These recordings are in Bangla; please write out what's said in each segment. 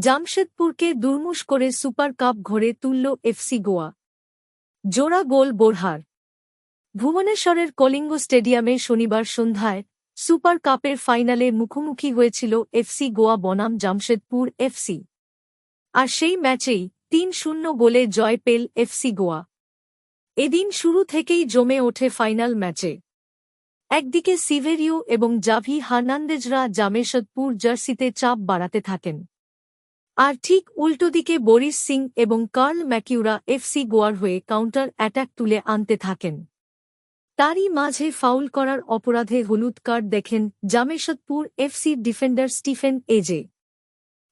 জামশেদপুরকে দুর্মুশ করে সুপার কাপ ঘরে তুলল এফসি গোয়া। জোড়া গোল বোরহার। ভুবনেশ্বরের কলিঙ্গ স্টেডিয়ামে শনিবার সন্ধ্যায় সুপার কাপের ফাইনালে মুখোমুখি হয়েছিল এফসি গোয়া বনাম জামশেদপুর এফসি। আর সেই ম্যাচেই তিন শূন্য গোলে জয় পেল এফসি গোয়া। এদিন শুরু থেকেই জমে ওঠে ফাইনাল ম্যাচে। একদিকে সিভেরিও এবং জাভি হার্নান্দেজরা জামেশদপুর জার্সিতে চাপ বাড়াতে থাকেন। আর ঠিক উল্টো দিকে বরিস সিং এবং কার্ল ম্যাকিউরা এফসি গোয়ার হয়ে কাউন্টার অ্যাটাক তুলে আনতে থাকেন। তারই মাঝে ফাউল করার অপরাধে হলুদ কার্ড দেখেন জামেশদপুর এফসির ডিফেন্ডার স্টিফেন এজে।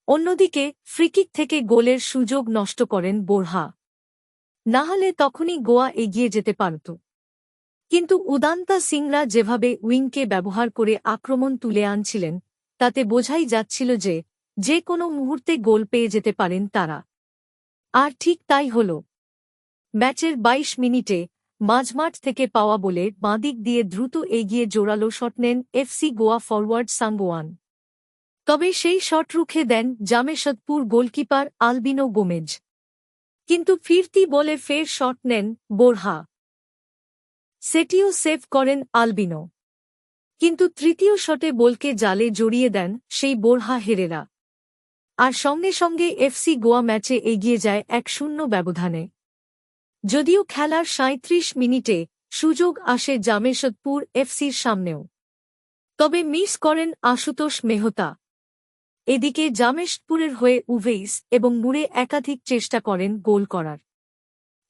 অন্যদিকে ফ্রিকিক থেকে গোলের সুযোগ নষ্ট করেন বোরহা। নাহলে তখনই গোয়া এগিয়ে যেতে পারত। কিন্তু উদান্তা সিংরা যেভাবে উইংকে ব্যবহার করে আক্রমণ তুলে আনছিলেন, তাতে বোঝাই যাচ্ছিল যে যে কোনো মুহূর্তে গোল পেয়ে যেতে পারেন তারা। আর ঠিক তাই হল। ম্যাচের ২২ মিনিটে মাঝমাঠ থেকে পাওয়া বলে বাঁদিক দিয়ে দ্রুত এগিয়ে জোরালো শট নেন এফসি গোয়া ফরওয়ার্ড সাঙ্গোয়ান তবে সেই শট রুখে দেন জামেশদপুর গোলকিপার আলবিনো গোমেজ। কিন্তু ফিরতি বলে ফের শট নেন বোরহা। সেটিও সেভ করেন আলবিনো। কিন্তু তৃতীয় শটে বলকে জালে জড়িয়ে দেন সেই বোরহা হেরেরা। আর সঙ্গে সঙ্গে এফসি গোয়া ম্যাচে এগিয়ে যায় এক শূন্য ব্যবধানে। যদিও খেলার সাঁত্রিশ মিনিটে সুযোগ আসে জামেশদপুর এফসির সামনেও। তবে মিস করেন আশুতোষ মেহতা। এদিকে জামেশপুরের হয়ে উভেইস এবং মুড়ে একাধিক চেষ্টা করেন গোল করার।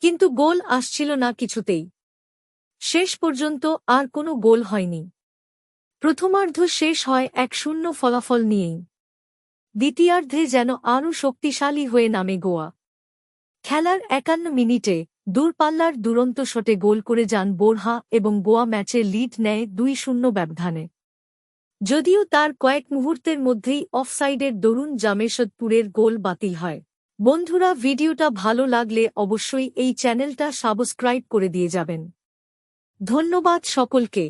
কিন্তু গোল আসছিল না কিছুতেই। শেষ পর্যন্ত আর কোনো গোল হয়নি। প্রথমার্ধ শেষ হয় এক শূন্য ফলাফল নিয়েই। দ্বিতীয়ার্ধে যেন আরও শক্তিশালী হয়ে নামে গোয়া। খেলার একান্ন মিনিটে দূরপাল্লার দুরন্ত শটে গোল করে যান বোরহা এবং গোয়া ম্যাচে লিড নেয় দুই শূন্য ব্যবধানে। যদিও তার কয়েক মুহূর্তের মধ্যেই অফসাইডের দরুন জামেশদপুরের গোল বাতিল হয়। বন্ধুরা, ভিডিওটা ভালো লাগলে অবশ্যই এই চ্যানেলটা সাবস্ক্রাইব করে দিয়ে যাবেন। ধন্যবাদ সকলকে।